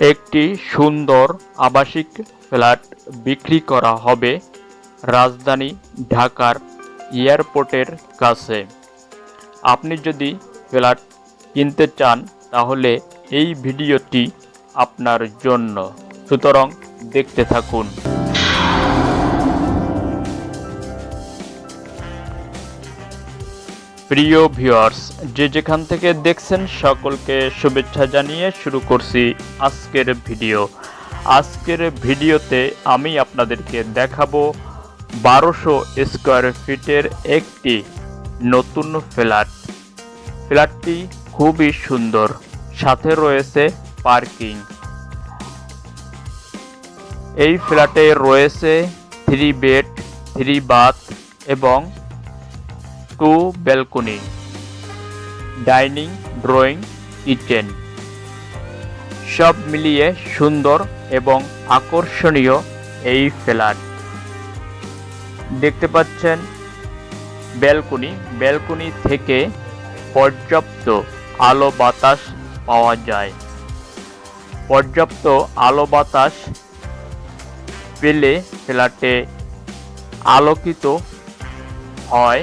একটি সুন্দর আবাসিক ফ্ল্যাট বিক্রি করা হবে রাজধানী ঢাকার এয়ারপোর্টের কাছে। আপনি যদি ফ্ল্যাট কিনতে চান, তাহলে এই ভিডিওটি আপনার জন্য। সুতরাং দেখতে থাকুন। প্রিয় ভিউয়ার্স, যে যেখান থেকে দেখছেন সকলকে শুভেচ্ছা জানিয়ে শুরু করছি আজকের ভিডিও। আজকের ভিডিওতে আমি আপনাদেরকে দেখাবো বারোশো স্কোয়ার ফিটের একটি নতুন ফ্ল্যাট। ফ্ল্যাটটি খুবই সুন্দর, সাথে রয়েছে পার্কিং। এই ফ্ল্যাটে রয়েছে থ্রি বেড থ্রি বাথ এবং two balcony, dining, drawing, kitchen. সব মিলিয়ে সুন্দর এবং আকর্ষণীয় এই ফ্ল্যাট। দেখতে পাচ্ছেন ব্যালকনি। ব্যালকনি থেকে পর্যাপ্ত আলো বাতাস পাওয়া যায়। পর্যাপ্ত আলো বাতাস পেলে ফ্ল্যাটে আলোকিত হয়।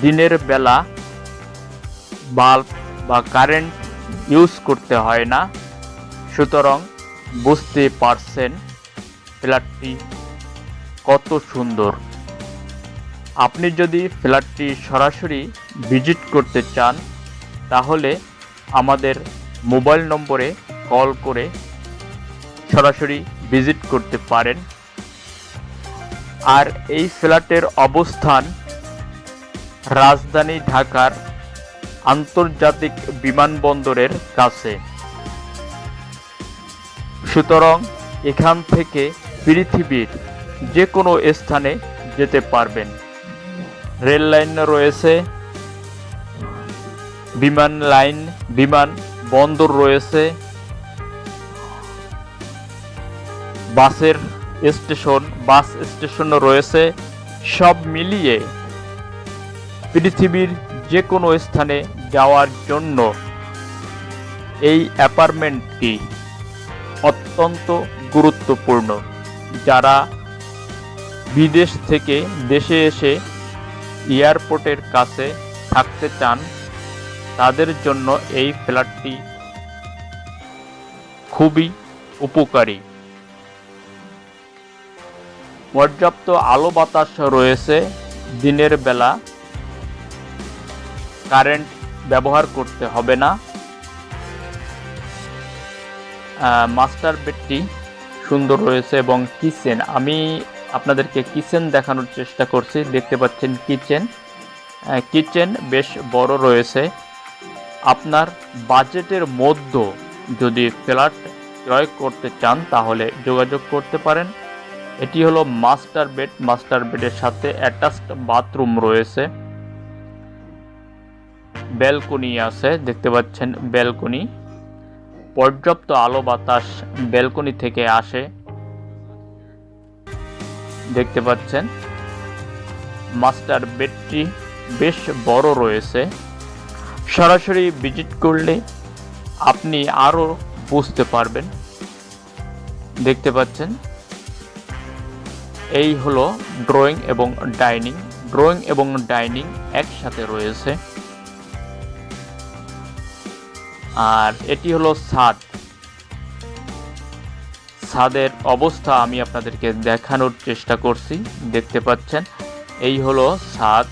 দিনের বেলা বাল্ব বা কারেন্ট ইউজ করতে হয় না। সুতরাং বুঝতে পারছেন ফ্ল্যাটটি কত সুন্দর। আপনি যদি ফ্ল্যাটটি সরাসরি ভিজিট করতে চান, তাহলে আমাদের মোবাইল নম্বরে কল করে সরাসরি ভিজিট করতে পারেন। আর এই ফ্ল্যাটের অবস্থান রাজধানী ঢাকার আন্তর্জাতিক বিমানবন্দরের কাছে। সুতরাং এখান থেকে পৃথিবীর যে কোনো স্থানে যেতে পারবেন। রেল লাইন রয়েছে, বিমান লাইন, বিমান বন্দর রয়েছে, বাসের স্টেশন, বাস স্টেশনও রয়েছে, সব মিলিয়ে পৃথিবীর যে কোনো স্থানে যাওয়ার জন্য এই অ্যাপার্টমেন্টটি অত্যন্ত গুরুত্বপূর্ণ। যারা বিদেশ থেকে দেশে এসে এয়ারপোর্টের কাছে থাকতে চান, তাদের জন্য এই ফ্ল্যাটটি খুবই উপকারী। পর্যাপ্ত আলো বাতাস রয়েছে দিনের বেলা। কারেন্ট ব্যবহার করতে হবে না। মাস্টার বেডটি সুন্দর রয়েছে এবং কিচেন আমি আপনাদেরকে কিচেন দেখানোর চেষ্টা করছি। দেখতে পাচ্ছেন কিচেন কিচেন বেশ বড় রয়েছে। আপনার বাজেটের মধ্যে যদি ফ্ল্যাট ক্রয় করতে চান, তাহলে যোগাযোগ করতে পারেন। এটি হলো মাস্টার বেড মাস্টার বেডের সাথে অ্যাটাচড বাথরুম রয়েছে। ব্যালকনি আছে, দেখতে পাচ্ছেন ব্যালকনি। পর্যাপ্ত আলো বাতাস ব্যালকনি থেকে আসে। দেখতে পাচ্ছেন, মাস্টার বেডটি বেশ বড় রয়েছে। সরাসরি ভিজিট করলে আপনি আরও বুঝতে পারবেন। দেখতে পাচ্ছেন, এই হলো ড্রয়িং এবং ডাইনিং। ড্রয়িং এবং ডাইনিং একসাথে রয়েছে। আর এটি হলো ছাদ ছাদের অবস্থা আমি আপনাদেরকে দেখানোর চেষ্টা করছি, দেখতে পাচ্ছেন। এই হলো ছাদ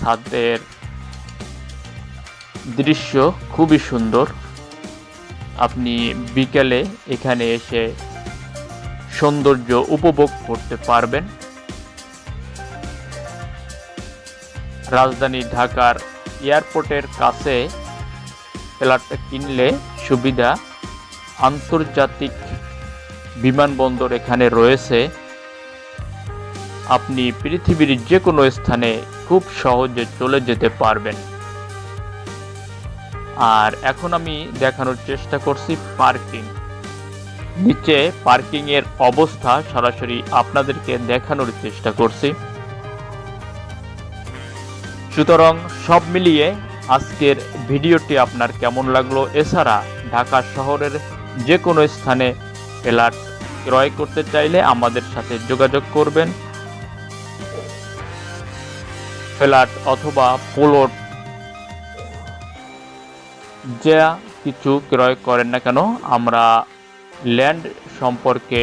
ছাদের দৃশ্য খুবই সুন্দর। আপনি বিকেলে এখানে এসে সৌন্দর্য উপভোগ করতে পারবেন। রাজধানী ঢাকার এয়ারপোর্টের কাছে ফ্ল্যাটটা কিনলে সুবিধা। আন্তর্জাতিক বিমানবন্দর এখানে রয়েছে। আপনি পৃথিবীর যে কোনো স্থানে খুব সহজে চলে যেতে পারবেন। আর এখন আমি দেখানোর চেষ্টা করছি পার্কিং। নিচে পার্কিংয়ের অবস্থা সরাসরি আপনাদেরকে দেখানোর চেষ্টা করছি। সুতরাং সব মিলিয়ে আজকের ভিডিওটি আপনার কেমন লাগল? এছাড়া ঢাকা শহরের যে কোনো স্থানে ফ্ল্যাট ক্রয় করতে চাইলে আমাদের সাথে যোগাযোগ করবেন। ফ্ল্যাট অথবা প্লট যা কিছু ক্রয় করেন না কেন, আমরা ল্যান্ড সম্পর্কে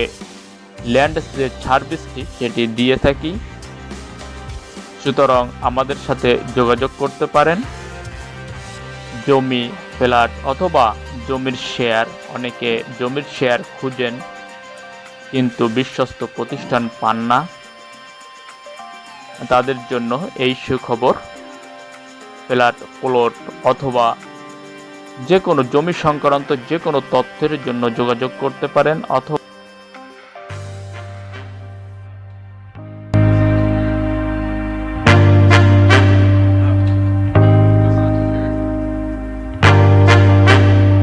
ল্যান্ড যে সার্ভিসটি সেটি দিয়ে থাকি। সুতরাং আমাদের সাথে যোগাযোগ করতে পারেন। জমি, ফ্ল্যাট অথবা জমির শেয়ার, অনেকে জমির শেয়ার খুঁজেন, কিন্তু বিশ্বস্ত প্রতিষ্ঠান পান না। তাদের জন্য এই সুখবর, ফ্ল্যাট, প্লট অথবা যে কোনো জমি সংক্রান্ত যে কোনো তথ্যের জন্য যোগাযোগ করতে পারেন অথবা